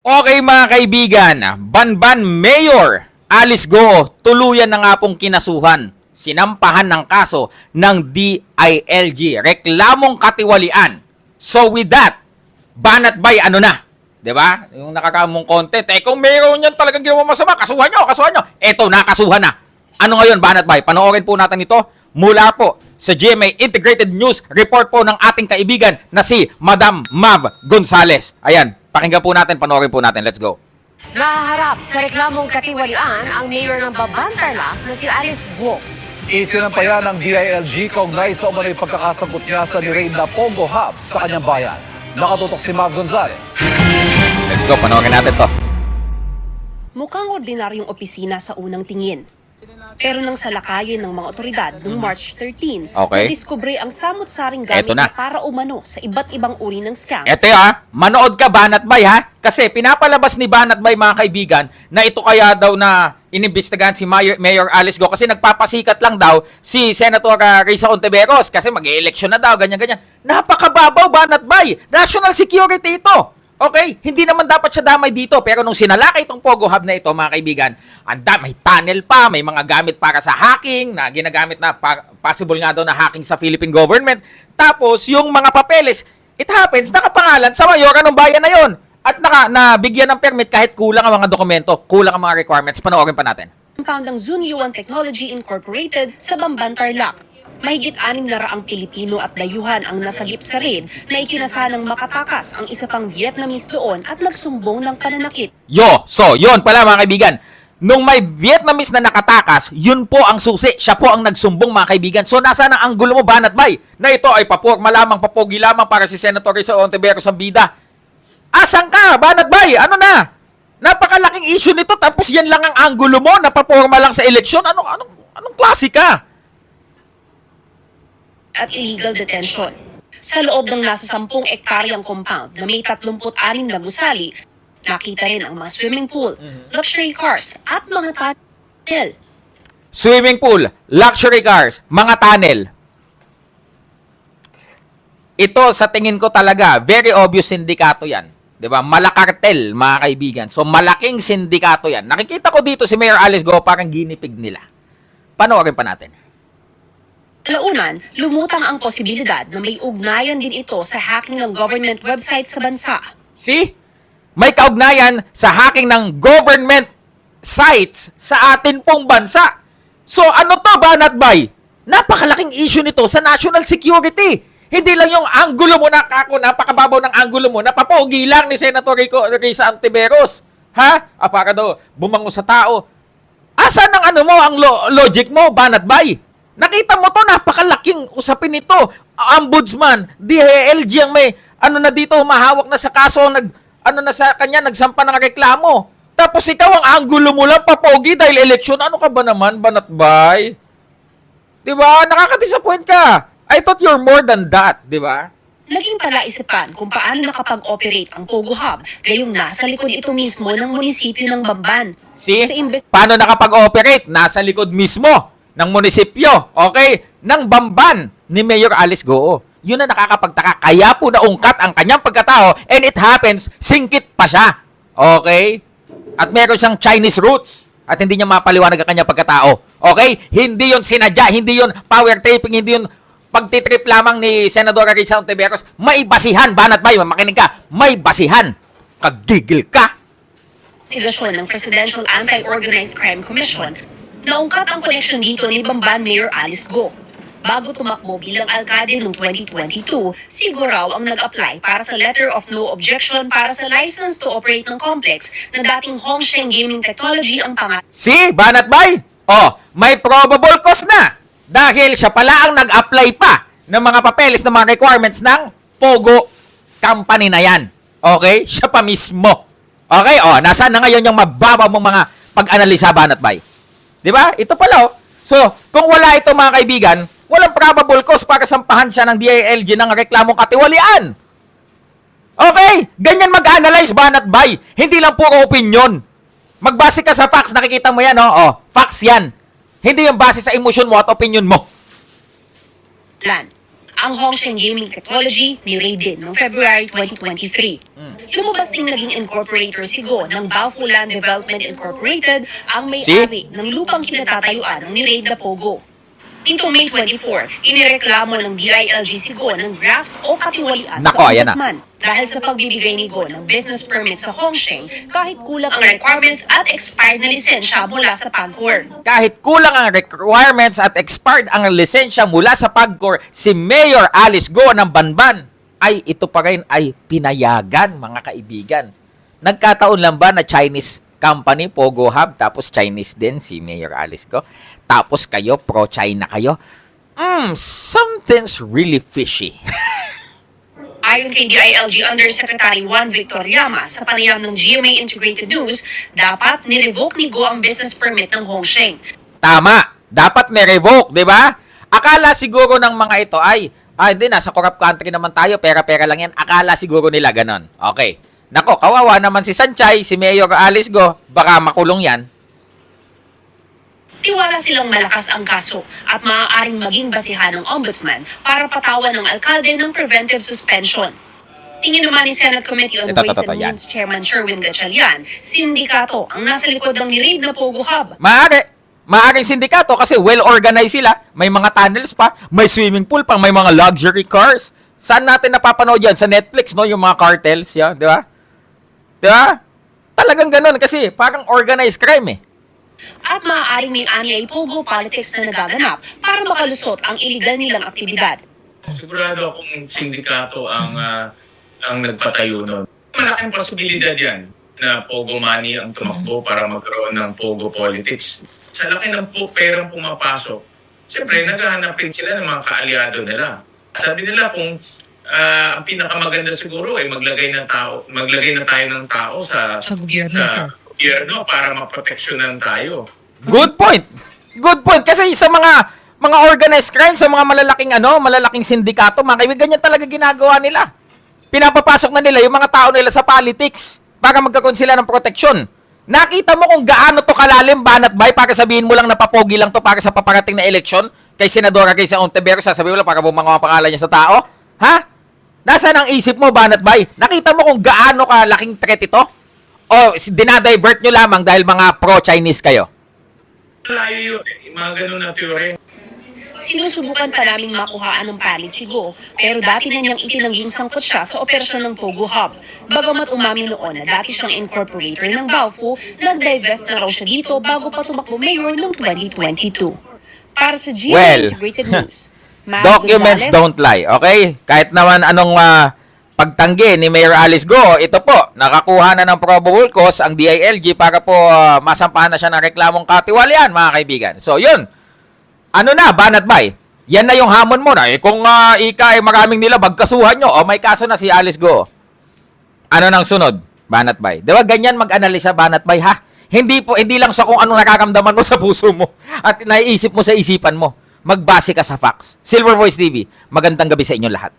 Okay mga kaibigan, Banban Mayor Alice Go tuluyan na nga pong kinasuhan. Sinampahan ng kaso ng DILG, reklamong katiwalian. So with that, banat bay ano na? 'Di ba? Yung nakakamong content, eh kung mayroon yan talagang ginawa masama, kasuhan nyo, kasuhan nyo. Eto, nakasuhan na. Ano ngayon, banat bay? Panoorin po natin ito mula po sa GMA Integrated News report po ng ating kaibigan na si Madam Mav Gonzales. Ayan, pakinggan po natin, panoorin po natin. Let's go. Nahaharap sa reklamong katiwalian ang mayor ng Babantarlac na si Alice Guo. Isinampayan ng DILG kaugnay sa umano'y pagkakasangkot niya sa ni Reyna Pongo Hub sa kanyang bayan. Nakatutok si Mav Gonzales. Let's go, panoorin natin to. Mukhang ordinaryong opisina sa unang tingin. Pero nang salakayin ng mga otoridad noong March 13, Okay. nadiskubre ang samot-saring gamit Eto na. na para umano sa iba't ibang uri ng scams. Eto ha, manood ka Banat Bay ha? Kasi pinapalabas ni Banat Bay mga kaibigan na ito kaya daw na inimbestigahan si Mayor, Mayor Alice Go kasi nagpapasikat lang daw si Senator uh, Risa Ontiveros kasi mag-eleksyon na daw, ganyan-ganyan. Napakababaw Banat Bay! National security ito! Okay, hindi naman dapat siya damay dito pero nung sinalakay itong Pogo Hub na ito mga kaibigan, anda may tunnel pa, may mga gamit para sa hacking na ginagamit na pa- possible nga daw na hacking sa Philippine government. Tapos yung mga papeles, it happens nakapangalan sa mayora ng bayan na yon at naka nabigyan ng permit kahit kulang ang mga dokumento, kulang ang mga requirements. Panoorin pa natin. compound ng Zunyuan Technology Incorporated sa Bamban-Tarlac. Mahigit anim na raang Pilipino at dayuhan ang nasagip sa raid na ikinasanang makatakas ang isa pang Vietnamese doon at nagsumbong ng pananakit. Yo, so yun pala mga kaibigan. Nung may Vietnamese na nakatakas, yun po ang susi. Siya po ang nagsumbong mga kaibigan. So nasa ang anggulo mo, Banat Bay? Na ito ay paporma lamang, papogi lamang para si Senator Risa Ontiveros ang bida. Asan ka, Banat Bay? Ano na? Napakalaking issue nito tapos yan lang ang anggulo mo, napaporma lang sa eleksyon. Anong, anong, anong klase ka? At illegal detention. Sa loob ng nasa 10 ektaryang compound na may 36 na gusali, nakita rin ang mga swimming pool, luxury cars at mga tunnel. Swimming pool, luxury cars, mga tunnel. Ito sa tingin ko talaga, very obvious sindikato 'yan. 'Di ba? Malakartel, mga kaibigan. So malaking sindikato 'yan. Nakikita ko dito si Mayor Alice Go parang ginipig nila. Panoorin pa natin. Launan, lumutang ang posibilidad na may ugnayan din ito sa hacking ng government website sa bansa. See? May kaugnayan sa hacking ng government sites sa atin pong bansa. So ano to, Banat Bay? Napakalaking issue nito sa national security. Hindi lang yung anggulo mo na kako, napakababaw ng anggulo mo, napapogi lang ni Senator Rico Risa Antiveros. Ha? Ah, para daw bumango sa tao. Asan ang ano mo, ang lo- logic mo, Banat Bay? Nakita mo to, napakalaking usapin nito. Ombudsman, DILG ang may, ano na dito, humahawak na sa kaso, nag, ano na sa kanya, nagsampa ng reklamo. Tapos ikaw ang anggulo mo lang, papogi, dahil eleksyon. Ano ka ba naman, Banat Bay? Di ba? Nakaka-disappoint ka. I thought you're more than that, di ba? Naging palaisipan kung paano nakapag-operate ang Pogo Hub, gayong nasa likod ito mismo ng munisipyo ng Bamban. See? Sa imbes- Paano nakapag-operate? Nasa likod mismo ng munisipyo, okay? Ng Bamban ni Mayor Alice Goo. Yun na nakakapagtaka. Kaya po naungkat ang kanyang pagkatao and it happens, singkit pa siya. Okay? At meron siyang Chinese roots at hindi niya mapaliwanag ang kanyang pagkatao. Okay? Hindi yon sinadya, hindi yon power tripping, hindi yon pagtitrip lamang ni Senador Risa Ontiveros. May basihan, banat ba? Makinig ka. May basihan. Kagigil ka. investigasyon ng Presidential Anti-Organized Crime Commission, naungkat ang koneksyon dito ni Bamban Mayor Alice Go. Bago tumakbo bilang alkade noong 2022, si Go raw ang nag-apply para sa Letter of No Objection para sa license to operate ng complex na dating Hongsheng Gaming Technology ang pangalan. Si Banat Bay? Oh, may probable cause na. Dahil siya pala ang nag-apply pa ng mga papeles ng mga requirements ng Pogo company na yan. Okay? Siya pa mismo. Okay? Oh, nasaan na ngayon yung mababaw mong mga pag-analisa, Banat Bay? Di ba? Ito pala, oh. So, kung wala ito mga kaibigan, walang probable cause para sampahan siya ng DILG ng reklamong katiwalian. Okay? Ganyan mag-analyze, Banat Bay. Hindi lang puro opinion. Magbase ka sa facts, nakikita mo yan, oh. oh facts yan. Hindi yung base sa emotion mo at opinion mo. Plan. Ang Hongsheng Gaming Technology ni Ray din noong February 2023. Lumabas din naging incorporator si Go ng Baofu Land Development Incorporated ang may-ari ng lupang kinatatayuan ng ni Ray na Pogo. Nitong May 24, inireklamo ng DILG si Go ng graft o katiwalian Nako, sa ayan na. ombudsman dahil sa pagbibigay ni Go ng business permit sa Hongsheng kahit kulang ang requirements at expired na lisensya mula sa PAGCOR. Kahit kulang ang requirements at expired ang lisensya mula sa PAGCOR, si Mayor Alice Go ng Banban ay ito pa rin ay pinayagan, mga kaibigan. Nagkataon lang ba na Chinese company, Pogo Hub, tapos Chinese din si Mayor Alice Go, tapos kayo, pro-China kayo? Hmm, something's really fishy. Ayon kay DILG Undersecretary Juan Victor Llamas sa panayam ng GMA Integrated News, dapat nirevoke ni Go ang business permit ng Hongsheng. Tama. Dapat may revoke, di ba? Akala siguro ng mga ito ay, ah, hindi, nasa corrupt country naman tayo, pera-pera lang yan. Akala siguro nila ganon. Okay. Nako, kawawa naman si Sanchay, si Mayor Alice Go, baka makulong yan. Tiwala silang malakas ang kaso at maaaring maging basihan ng ombudsman para patawan ng alkalde ng preventive suspension. Tingin naman ni Senate Committee on Ito, Ways and. Means Chairman Sherwin Gatchalian, sindikato ang nasa likod ng niraid na Pogo Hub. Maaari. Maaring sindikato kasi well-organized sila. May mga tunnels pa, may swimming pool pa, may mga luxury cars. Saan natin napapanood yan? Sa Netflix, no? Yung mga cartels, yan, di ba? Di ba? Talagang ganun kasi parang organized crime eh. At maaaring may ani ay Pogo politics na nagaganap para makalusot ang illegal nilang aktibidad. Sigurado akong sindikato ang ah, ang nagpatayo nun. Malaking posibilidad yan na Pogo money ang tumakbo para magkaroon ng Pogo politics. Sa laki ng po perang pumapasok, siyempre naghahanapin sila ng mga kaalyado nila. Sabi nila kung ah, ang pinakamaganda siguro ay maglagay ng tao, maglagay na tayo ng tao sa Sa gobyerno, sa gobyerno para maproteksyonan tayo. Good point. Good point kasi sa mga mga organized crime, sa mga malalaking ano, malalaking sindikato, mga kaibigan, ganyan talaga ginagawa nila. Pinapapasok na nila yung mga tao nila sa politics para magkakaroon sila ng proteksyon. Nakita mo kung gaano to kalalim, banat bay, para sabihin mo lang na papogi lang to para sa paparating na eleksyon kay Senadora kay sa Ontiveros, sasabihin mo lang para bumanga ang pangalan niya sa tao? Ha? Nasaan ang isip mo, banat bay? Nakita mo kung gaano kalaking threat ito? O dinadivert nyo lamang dahil mga pro-Chinese kayo? Layo yun eh, mga ganun na teorya. Sinusubukan pa naming makuhaan ng palit si Go, pero dati na niyang itinangging sangkot siya sa operasyon ng Pogo Hub. Bagamat umamin noon na dati siyang incorporator ng Baofu, nag-divest na raw siya dito bago pa tumakbo mayor noong 2022. Para sa GMA Well, Integrated News, Mary Documents Gonzalez, don't lie, okay? Kahit naman anong ah, pagtanggi ni Mayor Alice Go, ito po, nakakuha na ng probable cause ang DILG para po ah, masampahan na siya ng reklamong katiwalian, mga kaibigan. So, yun. Ano na, banat bay? Yan na yung hamon mo na. Eh, kung ah, ika ay maraming nila, bagkasuhan nyo, o may kaso na si Alice Go. Ano nang sunod? Banat bay. Di ba ganyan mag-analisa banat bay ha? Hindi po hindi lang sa kung anong nararamdaman mo sa puso mo at naiisip mo sa isipan mo. Magbase ka sa facts. Silver Voice TV. Magandang gabi sa inyo lahat.